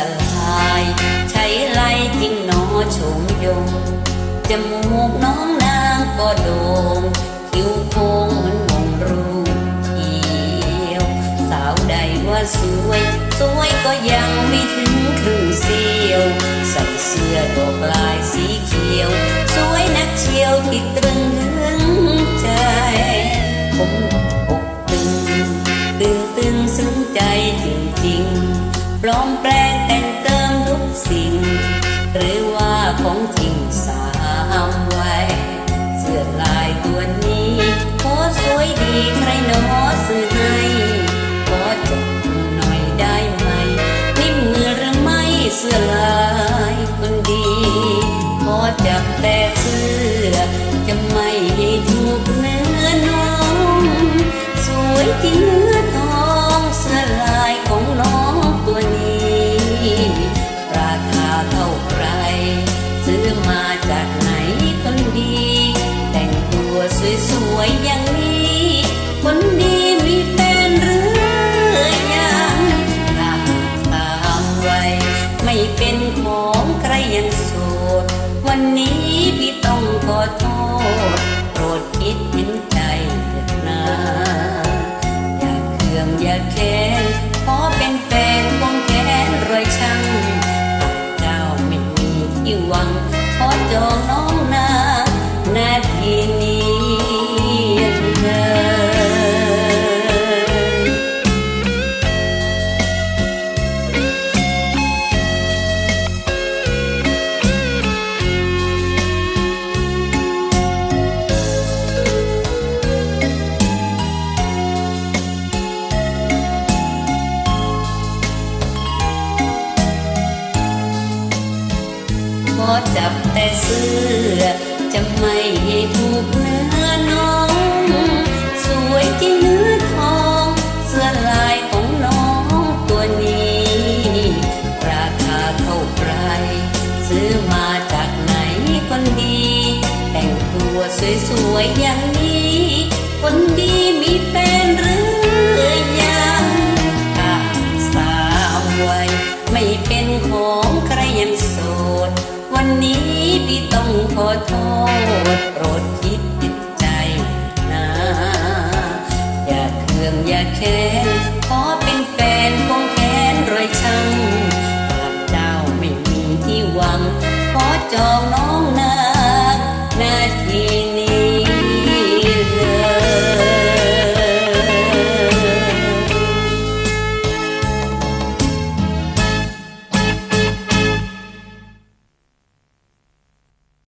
ลาย ใช้ไรจริงหนอชมยงจมูกน้องนางก็โด่งคิ้วโค้งเหมือนวงรูเขียว สาวใดว่าสวย สวยก็ยังไม่ถึงครึ่งเสียว ใส่เสื้อตัวปลายสีเขียว สวยนักเชียวติดตรึงถึงใจผม ปลอมแปลงแต่งเติมทุกสิ่ง หรือว่าของจริงสามไว้เสื้อลายตัวนี้โอ้สวยดีใครหนอซื้อให้ขอจบหน่อยได้ไหมนิ่มมือหรือไม่เสื้อลายคนดีขอจับแต่เสื้อจะไม่ใอย่างนี้คนดีมีแฟนหรือยังถ้าตามไว้ไม่เป็นของใครยังโสด วันนี้พี่ต้องขอโทษโปรดคิดเห็นใจเถิดนาอย่าเคืองอย่าแค้นขอเป็นแฟนคงแค้นรอยช่างหากเจ้าไม่มีที่วัง จับแต่เสื้อ จะไม่ให้ถูกเนื้อน้อง สวยที่เนื้อทอง เสื้อลายของน้องตัวนี้ ราคาเท่าไหรซื้อมาจากไหนคนดี แต่งตัวสวยๆอย่างนี้ นี้พี่ต้องขอโทษ